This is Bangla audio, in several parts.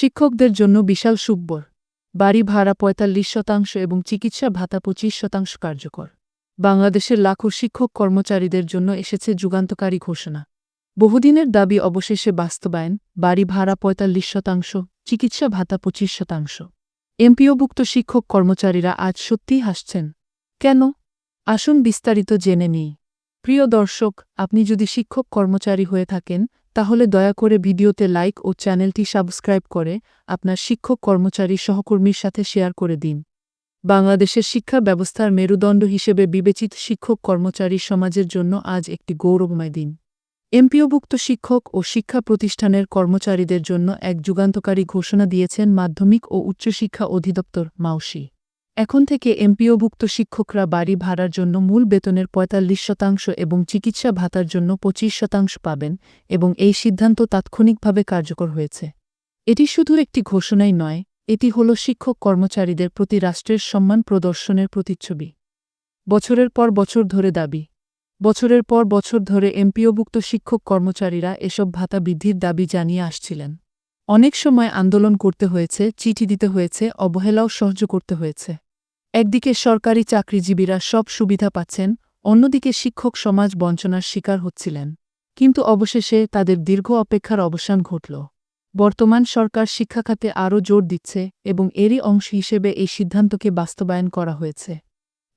শিক্ষকদের জন্য বিশাল সুব্বর বাড়ি ভাড়া পঁয়তাল্লিশ শতাংশ এবং চিকিৎসা ভাতা পঁচিশ শতাংশ কার্যকর। বাংলাদেশের লাখো শিক্ষক কর্মচারীদের জন্য এসেছে যুগান্তকারী ঘোষণা। বহুদিনের দাবি অবশেষে বাস্তবায়ন, বাড়ি ভাড়া পঁয়তাল্লিশ শতাংশ, চিকিৎসা ভাতা পঁচিশ শতাংশ। এমপিওভুক্ত শিক্ষক কর্মচারীরা আজ সত্যিই হাসছেন। কেন? আসুন বিস্তারিত জেনে নিই। প্রিয় দর্শক, আপনি যদি শিক্ষক কর্মচারী হয়ে থাকেন তাহলে দয়া করে ভিডিওতে লাইক ও চ্যানেলটি সাবস্ক্রাইব করে আপনার শিক্ষক কর্মচারী সহকর্মীর সাথে শেয়ার করে দিন। বাংলাদেশের শিক্ষা ব্যবস্থার মেরুদণ্ড হিসেবে বিবেচিত শিক্ষক কর্মচারী সমাজের জন্য আজ একটি গৌরবময় দিন। এমপিওভুক্ত শিক্ষক ও শিক্ষা প্রতিষ্ঠানের কর্মচারীদের জন্য এক যুগান্তকারী ঘোষণা দিয়েছেন মাধ্যমিক ও উচ্চশিক্ষা অধিদপ্তর মাউসি। এখন থেকে এমপিওভুক্ত শিক্ষকরা বাড়ি ভাড়ার জন্য মূল বেতনের পঁয়তাল্লিশ শতাংশ এবং চিকিৎসা ভাতার জন্য পঁচিশ শতাংশ পাবেন এবং এই সিদ্ধান্ত তাৎক্ষণিকভাবে কার্যকর হয়েছে। এটি শুধু একটি ঘোষণাই নয়, এটি হল শিক্ষক কর্মচারীদের প্রতি রাষ্ট্রের সম্মান প্রদর্শনের প্রতিচ্ছবি। বছরের পর বছর ধরে দাবি। বছরের পর বছর ধরে এমপিওভুক্ত শিক্ষক কর্মচারীরা এসব ভাতা বৃদ্ধির দাবি জানিয়ে আসছিলেন। অনেক সময় আন্দোলন করতে হয়েছে, চিঠি দিতে হয়েছে, অবহেলাও সহ্য করতে হয়েছে। একদিকে সরকারি চাকরিজীবীরা সব সুবিধা পাচ্ছেন, অন্যদিকে শিক্ষক সমাজ বঞ্চনার শিকার হচ্ছিলেন। কিন্তু অবশেষে তাদের দীর্ঘ অপেক্ষার অবসান ঘটল। বর্তমান সরকার শিক্ষাখাতে আরও জোর দিচ্ছে এবং এরই অংশ হিসেবে এই সিদ্ধান্তকে বাস্তবায়ন করা হয়েছে।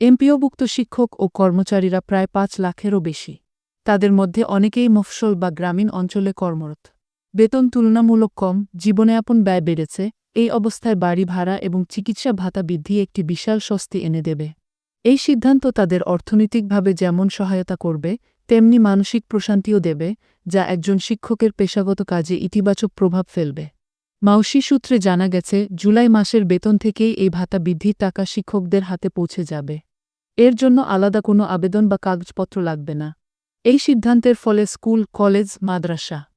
এমপিওভুক্ত শিক্ষক ও কর্মচারীরা প্রায় পাঁচ লাখেরও বেশি। তাদের মধ্যে অনেকেই মফসল বা গ্রামীণ অঞ্চলে কর্মরত। বেতন তুলনামূলক কম, জীবনযাপন ব্যয় বেড়েছে এই অবস্থায় বাড়ি ভাড়া এবং চিকিৎসা ভাতা বৃদ্ধি একটি বিশাল স্বস্তি এনে দেবে। এই সিদ্ধান্ত তাদের অর্থনৈতিকভাবে যেমন সহায়তা করবে, তেমনি মানসিক প্রশান্তিও দেবে, যা একজন শিক্ষকের পেশাগত কাজে ইতিবাচক প্রভাব ফেলবে। মাউসি সূত্রে জানা গেছে, জুলাই মাসের বেতন থেকেই এই ভাতা বৃদ্ধির টাকা শিক্ষকদের হাতে পৌঁছে যাবে। এর জন্য আলাদা কোনো আবেদন বা কাগজপত্র লাগবে না। এই সিদ্ধান্তের ফলে স্কুল, কলেজ, মাদ্রাসা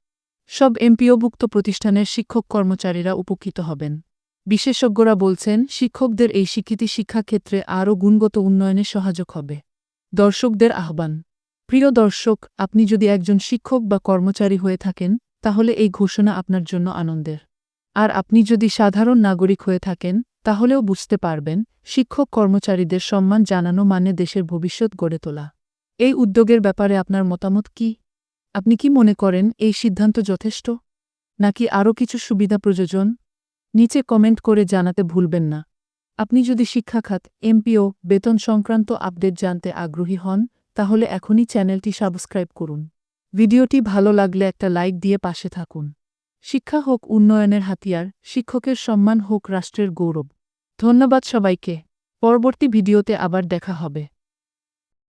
সব এমপিওভুক্ত প্রতিষ্ঠানের শিক্ষক কর্মচারীরা উপকৃত হবেন। বিশেষজ্ঞরা বলছেন, শিক্ষকদের এই স্বীকৃতি শিক্ষাক্ষেত্রে আরও গুণগত উন্নয়নে সহায়ক হবে। দর্শকদের আহ্বান। প্রিয় দর্শক, আপনি যদি একজন শিক্ষক বা কর্মচারী হয়ে থাকেন, তাহলে এই ঘোষণা আপনার জন্য আনন্দের। আর আপনি যদি সাধারণ নাগরিক হয়ে থাকেন, তাহলেও বুঝতে পারবেন, শিক্ষক কর্মচারীদের সম্মান জানানো মানে দেশের ভবিষ্যৎ গড়ে তোলা। এই উদ্যোগের ব্যাপারে আপনার মতামত কি? আপনি কি মনে করেন এই সিদ্ধান্ত যথেষ্ট? নাকি আরও কিছু সুবিধা প্রয়োজন? নিচে কমেন্ট করে জানাতে ভুলবেন না। আপনি যদি শিক্ষাখাত, এমপিও, বেতন সংক্রান্ত আপডেট জানতে আগ্রহী হন, তাহলে এখনই চ্যানেলটি সাবস্ক্রাইব করুন। ভিডিওটি ভালো লাগলে একটা লাইক দিয়ে পাশে থাকুন। শিক্ষা হোক উন্নয়নের হাতিয়ার, শিক্ষকের সম্মান হোক রাষ্ট্রের গৌরব। ধন্যবাদ সবাইকে। পরবর্তী ভিডিওতে আবার দেখা হবে।